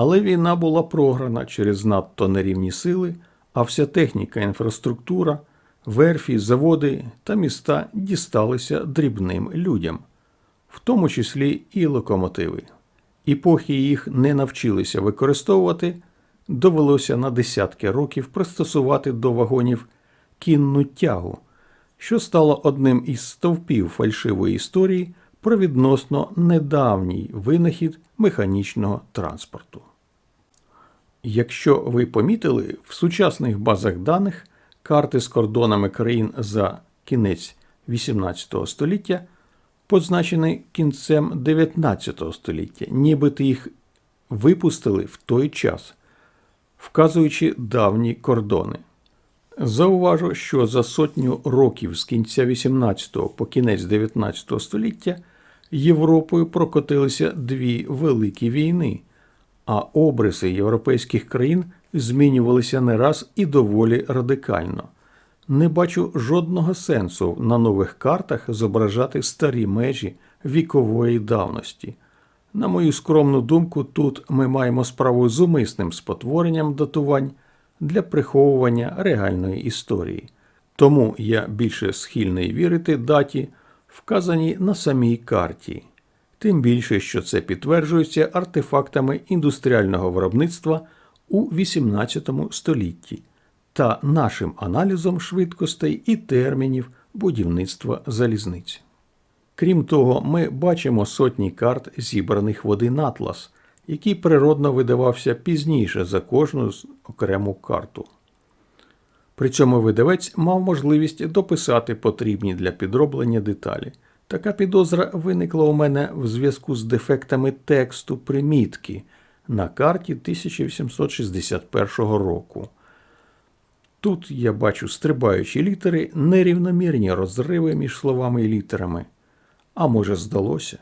Але війна була програна через надто нерівні сили, а вся техніка, інфраструктура, верфі, заводи та міста дісталися дрібним людям, в тому числі і локомотиви. І їх не навчилися використовувати, довелося на десятки років пристосувати до вагонів кінну тягу, що стало одним із стовпів фальшивої історії про відносно недавній винахід механічного транспорту. Якщо ви помітили, в сучасних базах даних карти з кордонами країн за кінець XVIII століття позначені кінцем 19 століття, нібито їх випустили в той час, вказуючи давні кордони. Зауважу, що за сотню років з кінця 18 по кінець 19 століття Європою прокотилися дві великі війни, а обриси європейських країн змінювалися не раз і доволі радикально. Не бачу жодного сенсу на нових картах зображати старі межі вікової давності. На мою скромну думку, тут ми маємо справу з умисним спотворенням датувань для приховування реальної історії. Тому я більше схильний вірити даті, вказаній на самій карті, тим більше, що це підтверджується артефактами індустріального виробництва у XVIII столітті та нашим аналізом швидкостей і термінів будівництва залізниць. Крім того, ми бачимо сотні карт, зібраних в один атлас, який природно видавався пізніше за кожну з окрему карту. При цьому видавець мав можливість дописати потрібні для підроблення деталі. Така підозра виникла у мене в зв'язку з дефектами тексту примітки на карті 1861 року. Тут я бачу стрибаючі літери, нерівномірні розриви між словами і літерами. А може, здалося?